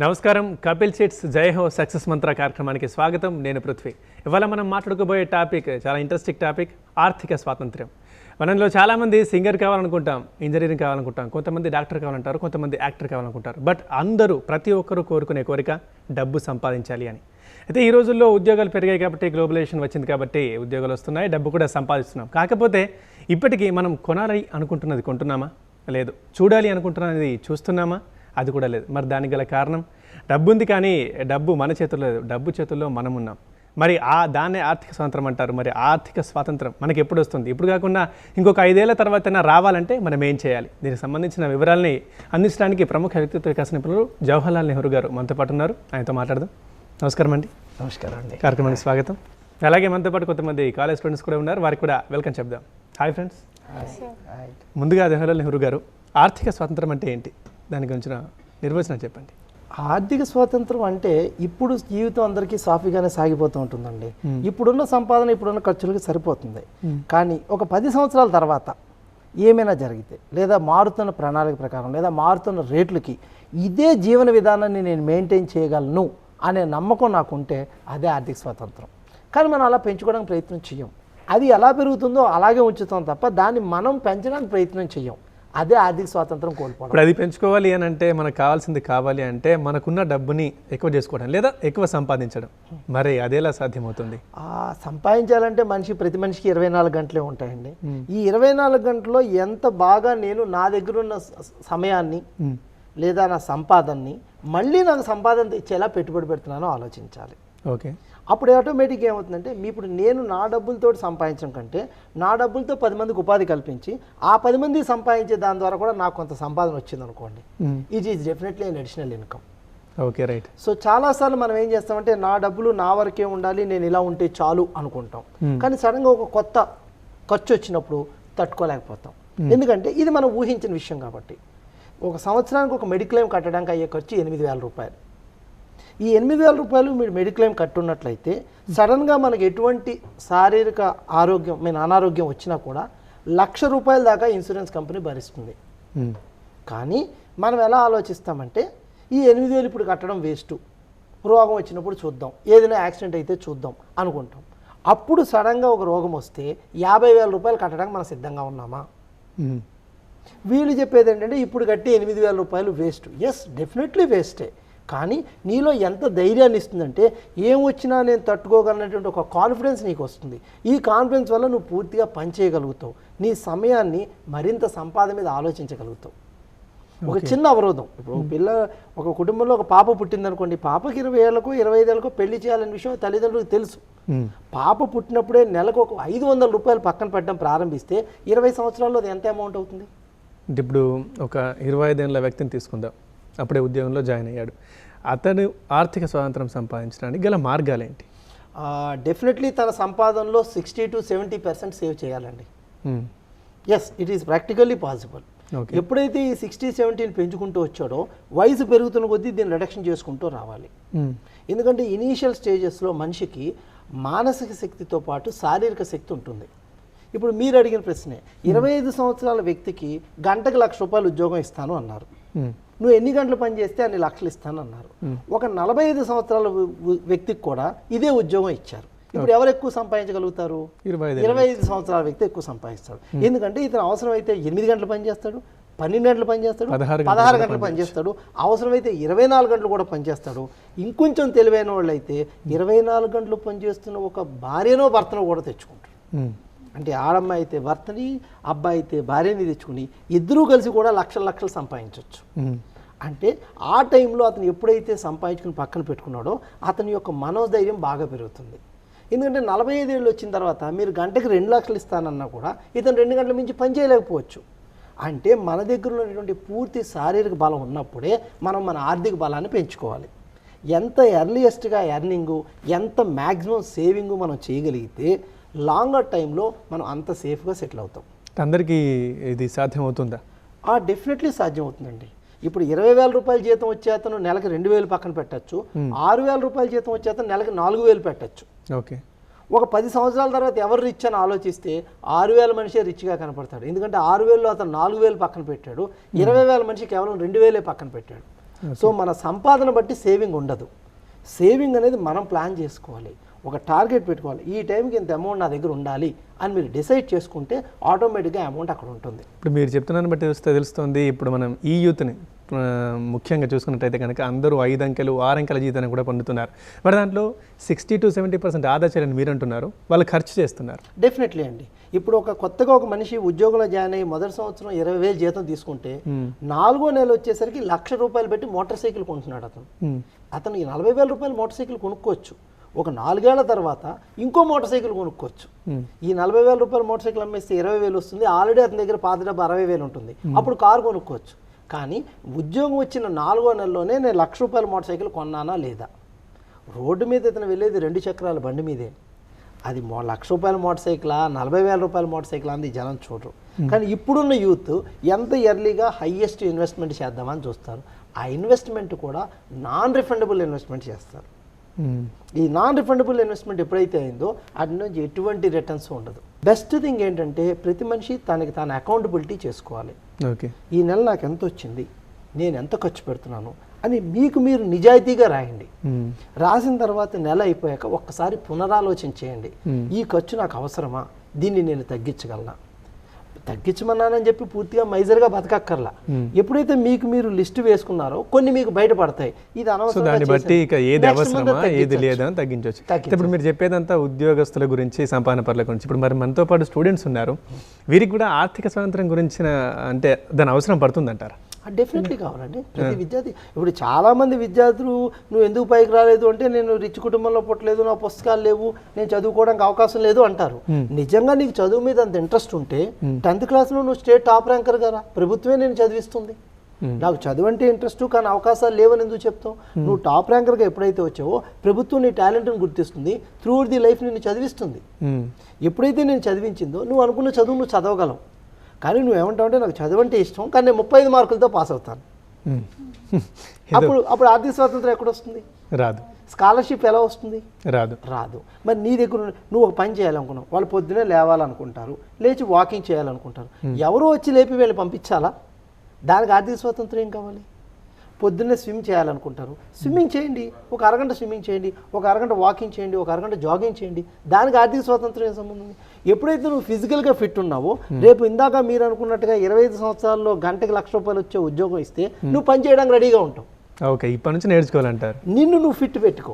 నమస్కారం. కపిల్ చిట్స్ జై హో సక్సెస్ మంత్ర కార్యక్రమానికి స్వాగతం. నేను పృథ్వీ. ఇవాళ మనం మాట్లాడుకోబోయే టాపిక్ చాలా ఇంట్రెస్టింగ్ టాపిక్ ఆర్థిక స్వాతంత్ర్యం. మనలో చాలామంది సింగర్ కావాలనుకుంటాం ఇంజనీరింగ్ కావాలనుకుంటాం కొంతమంది డాక్టర్ కావాలంటారు కొంతమంది యాక్టర్ కావాలనుకుంటారు. బట్ అందరూ ప్రతి ఒక్కరూ కోరుకునే కోరిక డబ్బు సంపాదించాలి అని. అయితే ఈ రోజుల్లో ఉద్యోగాలు పెరిగాయి కాబట్టి గ్లోబలైజేషన్ వచ్చింది కాబట్టి ఉద్యోగాలు వస్తున్నాయి డబ్బు కూడా సంపాదిస్తున్నాం. కాకపోతే ఇప్పటికీ మనం కొనాలి అనుకుంటున్నది కొంటున్నామా? లేదు. చూడాలి అనుకుంటున్నది చూస్తున్నామా? అది కూడా లేదు. మరి దానికి గల కారణం? డబ్బు ఉంది కానీ డబ్బు మన చేతుల్లో లేదు. డబ్బు చేతుల్లో మనం ఉన్నాం మరి ఆ దాన్నే ఆర్థిక స్వాతంత్రం అంటారు. మరి ఆర్థిక స్వాతంత్రం మనకి ఎప్పుడు వస్తుంది? ఇప్పుడు కాకుండా ఇంకొక ఐదేళ్ళ తర్వాత రావాలంటే మనం ఏం చేయాలి? దీనికి సంబంధించిన వివరాలని అందించడానికి ప్రముఖ వ్యక్తిత్వ వికాస నిపుణులు జవహర్లాల్ నెహ్రూ గారు మనతో పాటు ఉన్నారు. ఆయనతో మాట్లాడదాం. నమస్కారం అండి. నమస్కారం అండి. కార్యక్రమానికి స్వాగతం. అలాగే మనతో పాటు కొంతమంది కాలేజ్ స్టూడెంట్స్ కూడా ఉన్నారు. వారికి కూడా వెల్కమ్ చెప్దాం. Hi friends. ముందుగా జవహర్లాల్ నెహ్రూ గారు ఆర్థిక స్వాతంత్రం అంటే ఏంటి? దాని గురించిన నిర్వచనం చెప్పండి. ఆర్థిక స్వాతంత్రం అంటే ఇప్పుడు జీవితం అందరికీ సాఫీగానే సాగిపోతూ ఉంటుందండి. ఇప్పుడున్న సంపాదన ఇప్పుడున్న ఖర్చులకి సరిపోతుంది. కానీ ఒక పది సంవత్సరాల తర్వాత ఏమైనా జరిగితే లేదా మారుతున్న ప్రణాళిక ప్రకారం లేదా మారుతున్న రేట్లకి ఇదే జీవన విధానాన్ని నేను మెయింటైన్ చేయగలను అనే నమ్మకం నాకు ఉంటే అదే ఆర్థిక స్వాతంత్రం. కానీ మనం అలా పెంచుకోవడానికి ప్రయత్నం చెయ్యం. అది ఎలా పెరుగుతుందో అలాగే ఉంచుతాం తప్ప దాన్ని మనం పెంచడానికి ప్రయత్నం చెయ్యం. అదే ఆర్థిక స్వాతంత్రం కోల్పోవడం. ఇప్పుడు అది పెంచుకోవాలి అని అంటే మనకు కావాల్సింది కావాలి అంటే మనకున్న డబ్బుని ఎక్కువ చేసుకోవడం లేదా ఎక్కువ సంపాదించడం. మరి అదేలా సాధ్యమవుతుంది? ఆ సంపాదించాలంటే మనిషి ప్రతి మనిషికి ఇరవై నాలుగు గంటలే ఉంటాయండి. ఈ ఇరవై నాలుగు గంటల్లో ఎంత బాగా నేను నా దగ్గర ఉన్న సమయాన్ని. లేదా నా సంపాదనని మళ్ళీ నాకు సంపాదన తెచ్చేలా పెట్టుబడి పెడుతున్నానో ఆలోచించాలి. ఓకే. అప్పుడు ఆటోమేటిక్గా ఏమవుతుందంటే మీ ఇప్పుడు నేను నా డబ్బులతో సంపాదించడం కంటే నా డబ్బులతో పది మందికి ఉపాధి కల్పించి ఆ పది మంది సంపాదించే దాని ద్వారా కూడా నాకు కొంత సంపాదన వచ్చింది అనుకోండి. ఇది is definitely an additional income okay right so చాలాసార్లు మనం ఏం చేస్తామంటే నా డబ్బులు నా వరకే ఉండాలి నేను ఇలా ఉంటే చాలు అనుకుంటాం. కానీ సడన్గా ఒక కొత్త ఖర్చు వచ్చినప్పుడు తట్టుకోలేకపోతాం. ఎందుకంటే ఇది మనం ఊహించిన విషయం కాబట్టి. ఒక సంవత్సరానికి ఒక మెడిక్లెయిమ్ కట్టడానికి అయ్యే ఖర్చు ఎనిమిది వేల రూపాయలు. ఈ ఎనిమిది వేల రూపాయలు మీరు మెడిక్లెయిమ్ కట్టున్నట్లయితే సడన్గా మనకి ఎటువంటి శారీరక ఆరోగ్యం మీన్ అనారోగ్యం వచ్చినా కూడా లక్ష రూపాయల దాకా ఇన్సూరెన్స్ కంపెనీ భరిస్తుంది. కానీ మనం ఎలా ఆలోచిస్తామంటే ఈ ఎనిమిది వేలు ఇప్పుడు కట్టడం వేస్ట్. రోగం వచ్చినప్పుడు చూద్దాం. ఏదైనా యాక్సిడెంట్ అయితే చూద్దాం అనుకుంటాం. అప్పుడు సడన్గా ఒక రోగం వస్తే యాభై వేల రూపాయలు కట్టడానికి మనం సిద్ధంగా ఉన్నామా. వీళ్ళు చెప్పేది ఏంటంటే ఇప్పుడు కట్టి ఎనిమిది వేల రూపాయలు వేస్ట్. ఎస్ డెఫినెట్లీ వేస్టే కానీ నీలో ఎంత ధైర్యాన్ని ఇస్తుందంటే ఏం వచ్చినా నేను తట్టుకోగలనటువంటి ఒక కాన్ఫిడెన్స్ నీకు వస్తుంది. ఈ కాన్ఫిడెన్స్ వల్ల నువ్వు పూర్తిగా పని చేయగలుగుతావు. నీ సమయాన్ని మరింత సంపాదన మీద ఆలోచించగలుగుతావు. ఒక చిన్న అవరోధం. ఇప్పుడు పిల్ల ఒక కుటుంబంలో ఒక పాప పుట్టిందనుకోండి పాపకి ఇరవై ఏళ్ళకు ఇరవై ఐదేళ్ళకు పెళ్ళి చేయాలనే విషయం తల్లిదండ్రులకు తెలుసు. పాప పుట్టినప్పుడే నెలకు ఒక ఐదు వందల రూపాయలు పక్కన పెట్టడం ప్రారంభిస్తే ఇరవై సంవత్సరాల్లో అది ఎంత అమౌంట్ అవుతుంది? ఇప్పుడు ఒక ఇరవై ఐదేళ్ళ వ్యక్తిని తీసుకుందాం. అప్పుడే ఉద్యోగంలో జాయిన్ అయ్యాడు. అతను ఆర్థిక స్వాతంత్రం సంపాదించడానికి గల మార్గాలు ఏంటి డెఫినెట్లీ తన సంపాదనలో sixty to seventy percent save చేయాలండి. Yes it is practically possible okay ఎప్పుడైతే ఈ సిక్స్టీ సెవెంటీని పెంచుకుంటూ వచ్చాడో వయసు పెరుగుతున్న కొద్దీ దీన్ని రిడక్షన్ చేసుకుంటూ రావాలి. ఎందుకంటే ఇనీషియల్ స్టేజెస్లో మనిషికి మానసిక శక్తితో పాటు శారీరక శక్తి ఉంటుంది. ఇప్పుడు మీరు అడిగిన ప్రశ్నే ఇరవై ఐదు సంవత్సరాల వ్యక్తికి గంటకు లక్ష రూపాయలు ఉద్యోగం ఇస్తాను అన్నారు. నువ్వు ఎన్ని గంటలు పని చేస్తే అన్ని లక్షలు ఇస్తాను అన్నారు ఒక నలభై ఐదు సంవత్సరాల వ్యక్తికి కూడా ఇదే ఉద్యోగం ఇచ్చారు. ఇప్పుడు ఎవరు ఎక్కువ సంపాదించగలుగుతారు? ఇరవై ఐదు సంవత్సరాల వ్యక్తి ఎక్కువ సంపాదిస్తాడు. ఎందుకంటే ఇతను అవసరమైతే ఎనిమిది గంటలు పని చేస్తాడు పన్నెండు గంటలు పని చేస్తాడు పదహారు గంటలు పదహారు గంటలు పని చేస్తాడు. అవసరమైతే ఇరవై నాలుగు గంటలు కూడా పని చేస్తాడు. ఇంకొంచెం తెలివైన వాళ్ళు అయితే ఇరవై నాలుగు గంటలు పనిచేస్తున్న ఒక భార్యనో భర్తనో కూడా తెచ్చుకుంటాడు. అంటే ఆడమ్మాయి అయితే భర్తని అబ్బాయి అయితే భార్యని తెచ్చుకుని ఇద్దరూ కలిసి కూడా లక్షల లక్షలు సంపాదించవచ్చు. అంటే ఆ టైంలో అతను ఎప్పుడైతే సంపాదించుకుని పక్కన పెట్టుకున్నాడో అతని యొక్క మనోధైర్యం బాగా పెరుగుతుంది. ఎందుకంటే నలభై ఐదేళ్ళు వచ్చిన తర్వాత మీరు గంటకి రెండు లక్షలు ఇస్తానన్నా కూడా ఇతను రెండు గంటల మించి పని చేయలేకపోవచ్చు. అంటే మన దగ్గర ఉన్నటువంటి పూర్తి శారీరక బలం ఉన్నప్పుడే మనం మన ఆర్థిక బలాన్ని పెంచుకోవాలి. ఎంత ఎర్లియస్ట్గా ఎర్నింగు ఎంత మ్యాక్సిమం సేవింగు మనం చేయగలిగితే లాంగర్ టైంలో మనం అంత సేఫ్గా సెటిల్ అవుతాం. అందరికీ ఇది సాధ్యమవుతుందా? ఆ డెఫినెట్లీ సాధ్యం అవుతుందండి ఇప్పుడు ఇరవై వేల రూపాయల జీతం వచ్చే అతను నెలకు రెండు వేలు పక్కన పెట్టచ్చు. ఆరు వేల రూపాయల జీతం వచ్చే అతను నెలకు నాలుగు వేలు పెట్టచ్చు. ఓకే. ఒక పది సంవత్సరాల తర్వాత ఎవరు రిచ్ అని ఆలోచిస్తే ఆరు వేల మనిషే రిచ్గా కనపడతాడు. ఎందుకంటే ఆరు వేలలో అతను నాలుగు వేలు పక్కన పెట్టాడు. ఇరవై వేల మనిషి కేవలం రెండు వేలే పక్కన పెట్టాడు. సో మన సంపాదన బట్టి సేవింగ్ ఉండదు. సేవింగ్ అనేది మనం ప్లాన్ చేసుకోవాలి. ఒక టార్గెట్ పెట్టుకోవాలి. ఈ టైంకి ఇంత అమౌంట్ నా దగ్గర ఉండాలి అని మీరు డిసైడ్ చేసుకుంటే ఆటోమేటిక్గా అమౌంట్ అక్కడ ఉంటుంది. ఇప్పుడు మీరు చెప్తున్నాను బట్టి చూస్తే తెలుస్తుంది ఇప్పుడు మనం ఈ యూత్ని ముఖ్యంగా చూసుకున్నట్టయితే కనుక అందరూ ఐదు అంకెలు ఆరు అంకెల జీతాన్ని కూడా పొందుతున్నారు. మరి దాంట్లో సిక్స్టీ టు సెవెంటీ పర్సెంట్ ఆదా చేయాలని మీరు అంటున్నారు వాళ్ళు ఖర్చు చేస్తున్నారు. డెఫినెట్లీ అండి. ఇప్పుడు ఒక కొత్తగా ఒక మనిషి ఉద్యోగంలో జాయిన్ అయ్యి మొదటి సంవత్సరం ఇరవై వేలు జీతం తీసుకుంటే నాలుగో నెల వచ్చేసరికి లక్ష రూపాయలు పెట్టి మోటార్ సైకిల్ కొంటున్నాడు అతను. అతను ఈ నలభై వేల రూపాయలు మోటార్ సైకిల్ కొనుక్కోవచ్చు. ఒక నాలుగేళ్ళ తర్వాత ఇంకో మోటార్ సైకిల్ కొనుక్కోవచ్చు. ఈ నలభై వేల రూపాయల మోటార్ సైకిల్ అమ్మేస్తే ఇరవై వేలు వస్తుంది. ఆల్రెడీ అతని దగ్గర పాత డబ్బు అరవై వేలు ఉంటుంది. అప్పుడు కారు కొనుక్కోవచ్చు. కానీ ఉద్యోగం వచ్చిన నాలుగో నెలలోనే నేను లక్ష రూపాయల మోటార్ సైకిల్ కొన్నానా లేదా? రోడ్డు మీద ఇతను వెళ్ళేది రెండు చక్రాల బండి మీదే. అది మో లక్ష రూపాయల మోటార్ సైకిలా నలభై వేల రూపాయల మోటార్ సైకిల్ అంది జనం చూడరు. కానీ ఇప్పుడున్న యూత్ ఎంత ఎర్లీగా హయ్యెస్ట్ ఇన్వెస్ట్మెంట్ చేద్దామని చూస్తారు. ఆ ఇన్వెస్ట్మెంట్ కూడా నాన్ రిఫండబుల్ ఇన్వెస్ట్మెంట్ చేస్తారు. ఈ నాన్ రిఫండబుల్ ఇన్వెస్ట్మెంట్ ఎప్పుడైతే అయిందో అటు నుంచి ఎటువంటి రిటర్న్స్ ఉండదు. బెస్ట్ థింగ్ ఏంటంటే ప్రతి మనిషి తనకి తాను అకౌంటబిలిటీ చేసుకోవాలి. ఓకే ఈ నెల నాకు ఎంత వచ్చింది? నేను ఎంత ఖర్చు పెడుతున్నాను? అని మీకు మీరు నిజాయితీగా రాయండి. మ్మ్. రాసిన తర్వాత నెల అయిపోయాక ఒక్కసారి పునరాలోచన చేయండి. Hmm. ఈ ఖర్చు నాకు అవసరమా? దీన్ని నేను తగ్గించగలనా? తగ్గించమన్నానని చెప్పి పూర్తిగా మైజర్గా బతకక్కర్లా. ఎప్పుడైతే మీకు మీరు లిస్ట్ వేసుకున్నారో కొన్ని మీకు బయటపడతాయి ఇది సో అనవసరంగా దాన్ని బట్టి. ఇక ఏది అవసరమా ఏది తగ్గించొచ్చు. లేదా అని తగ్గించవచ్చు. ఇప్పుడు మీరు చెప్పేదంతా ఉద్యోగస్తుల గురించి సంపాదన పరుల గురించి ఇప్పుడు మరి మనతో పాటు స్టూడెంట్స్ ఉన్నారు వీరికి కూడా ఆర్థిక స్వాతంత్రం గురించిన అంటే దాని అవసరం పడుతుందంటారా డెఫినెట్లీ కావాలండి. ప్రతి విద్యార్థి ఇప్పుడు చాలా మంది విద్యార్థులు నువ్వు ఎందుకు పైకి రాలేదు అంటే నేను రిచ్ కుటుంబంలో పుట్టలేదు నా పుస్తకాలు లేవు నేను చదువుకోవడానికి అవకాశం లేదు అంటారు. నిజంగా నీకు చదువు మీద అంత ఇంట్రెస్ట్ ఉంటే టెన్త్ క్లాస్లో నువ్వు స్టేట్ టాప్ ర్యాంకర్ కదా. ప్రభుత్వమే నేను చదివిస్తుంది. నాకు చదువు అంటే ఇంట్రెస్ట్ కానీ అవకాశాలు లేవని ఎందుకు చెప్తావు? నువ్వు టాప్ ర్యాంకర్గా ఎప్పుడైతే వచ్చావో ప్రభుత్వం నీ టాలెంట్ని గుర్తిస్తుంది. త్రూ ది లైఫ్ నిన్ను చదివిస్తుంది. ఎప్పుడైతే నేను చదివించిందో నువ్వు అనుకున్న చదువు నువ్వు చదవగలవు. కానీ నువ్వు ఏమంటావు అంటే నాకు చదువు అంటే ఇష్టం కానీ నేను ముప్పై ఐదు మార్కులతో పాస్ అవుతాను. అప్పుడు అప్పుడు ఆర్థిక స్వాతంత్రం ఎక్కడ వస్తుంది? రాదు. స్కాలర్షిప్ ఎలా వస్తుంది? రాదు. రాదు. మరి నీ దగ్గర నువ్వు ఒక పని చేయాలనుకున్నావు వాళ్ళు పొద్దునే లేవాలనుకుంటారు లేచి వాకింగ్ చేయాలనుకుంటారు. ఎవరో వచ్చి లేపి వీళ్ళు పంపించాలా? దానికి ఆర్థిక స్వాతంత్రం ఏం కావాలి? పొద్దున్నే స్విమ్ చేయాలనుకుంటారు. స్విమ్మింగ్ చేయండి. ఒక అరగంట స్విమ్మింగ్ చేయండి. ఒక అరగంట వాకింగ్ చేయండి. ఒక అరగంట జాగింగ్ చేయండి. దానికి ఆర్థిక స్వాతంత్రం ఏం సంబంధం ఉంది? ఎప్పుడైతే నువ్వు ఫిజికల్గా ఫిట్ ఉన్నావో రేపు ఇందాక మీరు అనుకున్నట్టుగా ఇరవై ఐదు సంవత్సరాల్లో గంటకి లక్ష రూపాయలు వచ్చే ఉద్యోగం ఇస్తే నువ్వు పని చేయడానికి రెడీగా ఉంటావు. ఓకే ఇప్పటి నుంచి నేర్చుకోవాలంటారు. నిన్ను నువ్వు ఫిట్ పెట్టుకో.